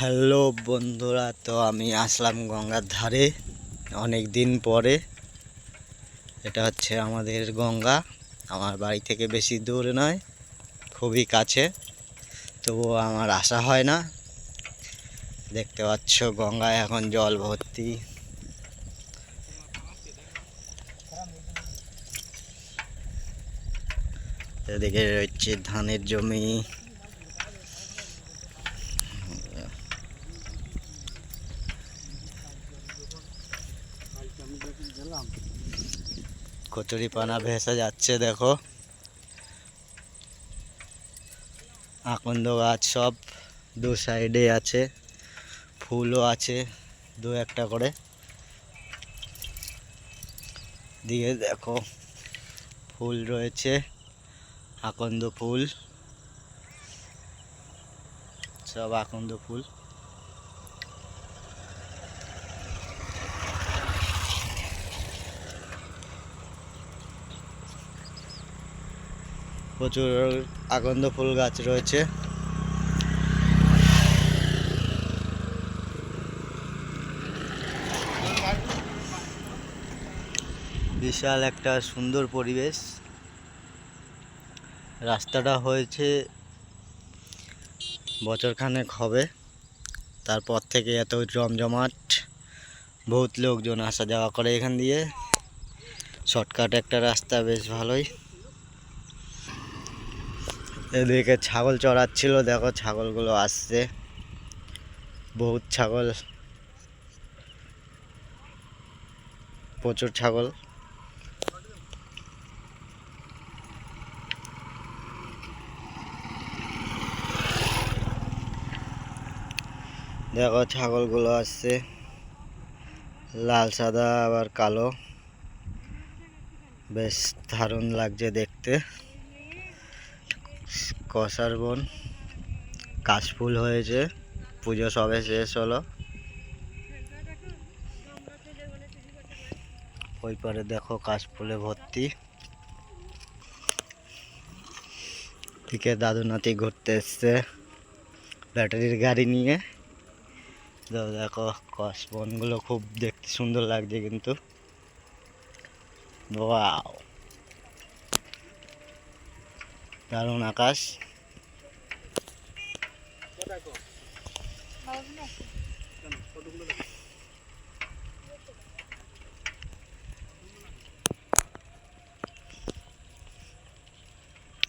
Hello বন্ধুরা, তো আমি আসলাম গঙ্গার ধারে অনেক দিন পরে। এটা হচ্ছে আমাদের গঙ্গা, আমার বাড়ি থেকে বেশি দূর নয়, খুবই কাছে। তবুও আমার আশা হয় না। দেখতে পাচ্ছ গঙ্গায় এখন জল ভর্তি। এদিকে রয়েছে ধানের জমি। কচুরি পানা ভেসে যাচ্ছে, দেখো। আকন্দ গাছ সব দু সাইডে আছে, ফুলও আছে দু একটা করে। দিয়ে দেখো, ফুল রয়েছে, আকন্দ ফুল। সব আকন্দ ফুল। প্রচুর আকন্দ ফুল গাছ রয়েছে। বিশাল একটা সুন্দর পরিবেশ। রাস্তাটা হয়েছে বছরখানেক হবে। তারপর থেকে এত জমজমাট, বহুত লোকজন আসা যাওয়া করে এখান দিয়ে। শর্টকাট একটা রাস্তা, বেশ ভালোই। এদিকে ছাগল চড়াচ্ছিল, দেখো ছাগলগুলো আসছে। বহুত ছাগল। প্রচুর ছাগল। দেখো ছাগলগুলো আসছে। লাল, সাদা, আবার কালো। বেশ দারুণ লাগছে দেখতে। কষার বন কাশফুল হয়েছে, পুজো সবে শেষ হলো। ওই পারে দেখো কাশফুলে ভর্তি। দিকে দাদু নাতি ঘুরতে এসছে ব্যাটারির গাড়ি নিয়ে। তো দেখো কাশবনগুলো খুব দেখতে সুন্দর লাগছে কিন্তু। দারুণ আকাশ।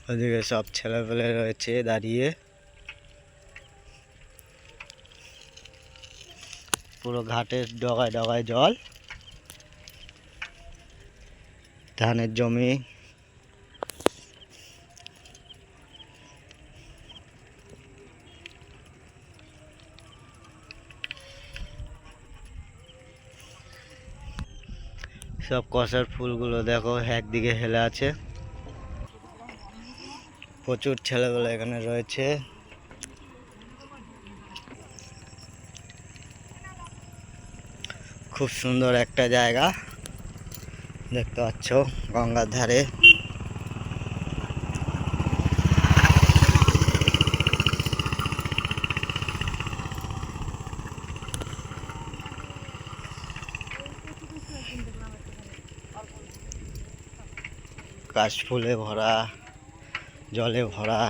ওদিকে সব ছেলেপেলে রয়েছে দাঁড়িয়ে। পুরো ঘাটের ডগায় ডগায় জল। ধানের জমি। সব কষার ফুলগুলো দেখো, একদিকে হেলে আছে। প্রচুর ছেলেগুলো এখানে রয়েছে। খুব সুন্দর একটা জায়গা। দেখতে পাচ্ছ গঙ্গার ধারে। কাশফুলে ভরা জলে ভরা।